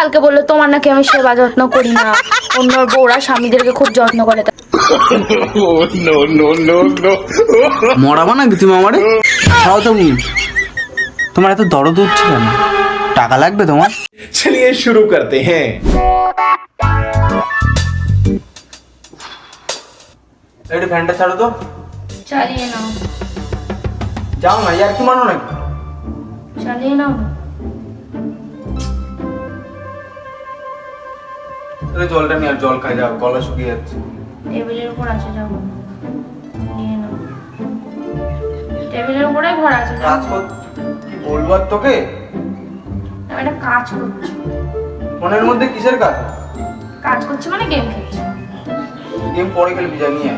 কালকে বলল তোমার নাকি আমি সেবা যত্ন করি না। অন্য বৌরা স্বামীদেরকে খুব যত্ন করে মরাবা নাকি তুমি আমার? খাও তো তোমার এত দরদ হচ্ছে কেন? টাকা লাগবে তোমার? চলিয়ে শুরু করতে হ্যাঁ। একটু ফ্যানটা ছাড়ো তো। চালিয়ে নাও। যাও না ইয়ার কি মানো নাকি? চালিয়ে নাও। তাহলে জলটা নিয়ে আর জল খাই যাও গলা শুকিয়ে যাচ্ছে। টেবিলের উপর আছে যাও নিয়ে নাও। টেবিলের উপরে ঘর আছে কাজ কর কি বলব আর তোকে? আমি একটা কাজ করছি। ফোনের মধ্যে কিসের কাজ? কাজ করছি মানে গেম খেলছি। গেম পরে খেলবি যা নিয়ে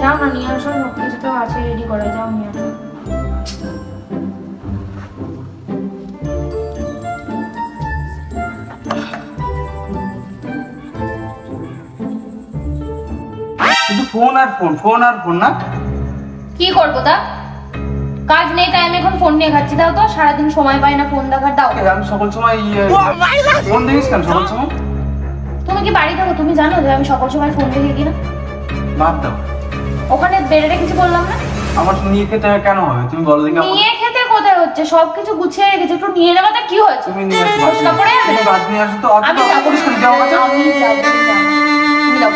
যাও না নিয়ে আসো সব কিছু তো আছে রেডি করে যাও নিয়ে আসো। ফোন আর ফোন ফোন আর ফোন না? কি করব দা কাজ নেই তাই আমি এখন ফোন নিয়ে খাচ্ছি দাও তো। সারাদিন সময় পাই না ফোন দেখার দাও। আমি সকল সময় ইয়ে ফোন দেখিস কেন সকল সময়? তুমি কি বাড়ি থাকো? তুমি জানো যে আমি সকল সময় ফোন দেখি কিনা? বাদ দাও। ওখানে বেড়ে কিছু বললাম না? আমার নিয়ে খেতে কেন হবে? তুমি বলো দেখি নিয়ে খেতে কোথায় হচ্ছে? সবকিছু গুছিয়ে রেখেছি একটু নিয়ে নেওয়াটা কি হয়েছে? তুমি নিয়ে আসো পড়ে যাবে বাদ নিয়ে আসো তো অত আমি কেন যাও আমি যাব।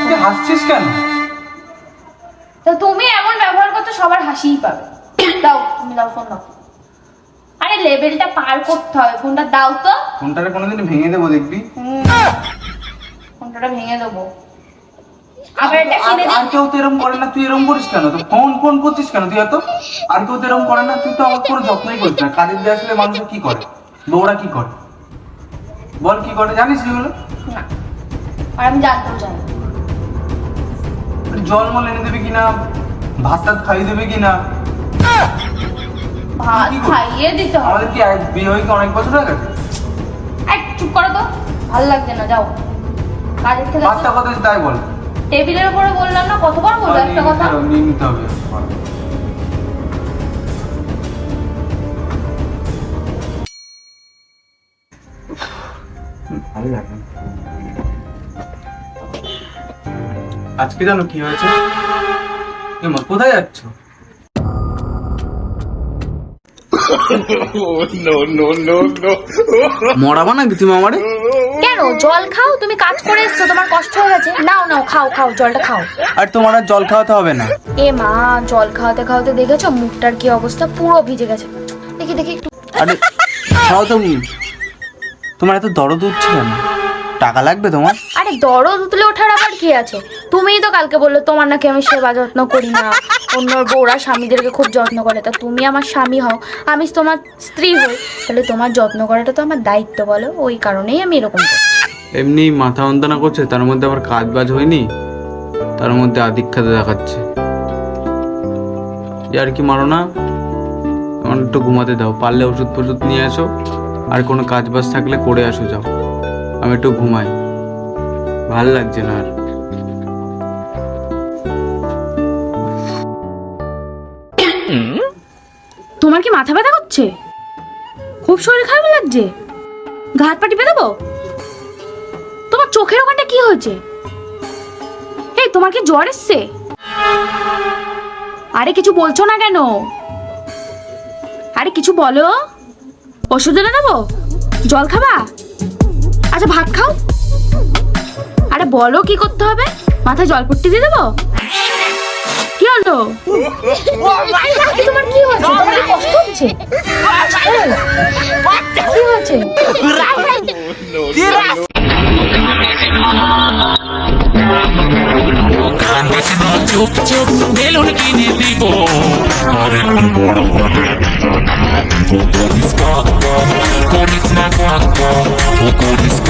তুমি হাসছিস কেন? তো তুমি এমন ব্যবহার করতে সবার হাসিই পাবে। দাও তুমি দাও ফোন দাও। আরে লেভেলটা পার করতে হবে ফোনটা দাও তো। ফোনটারে কোনোদিন ভেঙে দেবো দেখবি। ফোনটা ভেঙে দেবো। আবার এটা আর কিনে আর কেউ তো এরকম করে না তুই এরকম করিস কেন? তো ফোন ফোন করছিস কেন তুই এত? আর কেউ তো এরকম করে না তুই তো আমার কোনো যত্নই করিস না। কাজের দিয়ে আসলে মানুষ কি করে? বউরা কি করে? বল কি করে? জানিস এগুলো? না। আর আমি জানতেও চাই না। জল মল এনে দেবে কিনা? ভাত টাত খাইয়ে দেবে কিনা? ভাত? খাইয়ে দিতে হবে। আমাদের কি এক বিয়ে হয়ে কি অনেক বছর হয়ে গেছে? এই, চুপ করো তো। ভালো লাগছে না যাও। কাজের থেকে ভাতটা হয়েছে তাই বল। টেবিলের উপরে বললাম না কতবার বলব একটা কথা। নিয়ে নিতে হবে। ভালো লাগে আজকে জানো কি হয়েছে? এ মা, কোথায় যাচ্ছ? Oh, no, no, no, no. মরাবা নাকি তুমি আমারে? কেন? জল খাও? তুমি কাজ করে এসছো তোমার কষ্ট হয়ে গেছে নাও নাও খাও খাও জলটা খাও। আর তোমার আর জল খাওয়াতে হবে না। এ মা জল খাওয়াতে খাওয়াতে দেখেছ? মুখটার কি অবস্থা? পুরো ভিজে গেছে। দেখি দেখি একটু। আরে খাও তো তোমার এত দরদ উঠছে কেন? টাকা লাগবে তোমার? আরে দরদ উতলে ওঠার আবার কি আছে? তুমিই তো কালকে বললে তোমার নাকি আমি সেবা যত্ন করি না। অন্য বউরা স্বামীদেরকে খুব যত্ন করে। তা তুমি আমার স্বামী হও আমি তোমার স্ত্রী হই। তাহলে তোমার যত্ন করাটা তো আমার দায়িত্ব বলো ওই কারণেই আমি এরকম করি এমনি মাথা যন্ত্রণা করছে তার মধ্যে আবার কাজ বাজ হয়নি? তার মধ্যে আদিক্ষাতে দেখাচ্ছে। আর কি মারো না? আমার একটু ঘুমাতে দাও পারলে ওষুধ ফষুধ নিয়ে আসো আর কোনো কাজ বাজ থাকলে করে আসো যাও। আমি একটু ঘুমাই। ভালো লাগছে না আর। তোমার কি মাথা ব্যথা করছে? খুব শরীর খারাপ লাগছে। ঘা হাত পা টিপে দেবো? তোমার চোখের ওখানটা কি হয়েছে? এই, তোমার কি জ্বর এসছে? আরে, কিছু বলছো না কেন? আরে, কিছু বলো? ওষুধ এনে দেবো? জল খাবা? আচ্ছা ভাত খাও। আরে বলো কি করতে হবে? মাথায় জল পট্টি দিয়ে দেবো? কি হলো? তোমার কি তোমার কি কষ্ট হচ্ছে? কি চুপ চুপ বেলুন কিনে দিব আরে বড় করিস কাকা করিস না কাকা ও করিস কাকা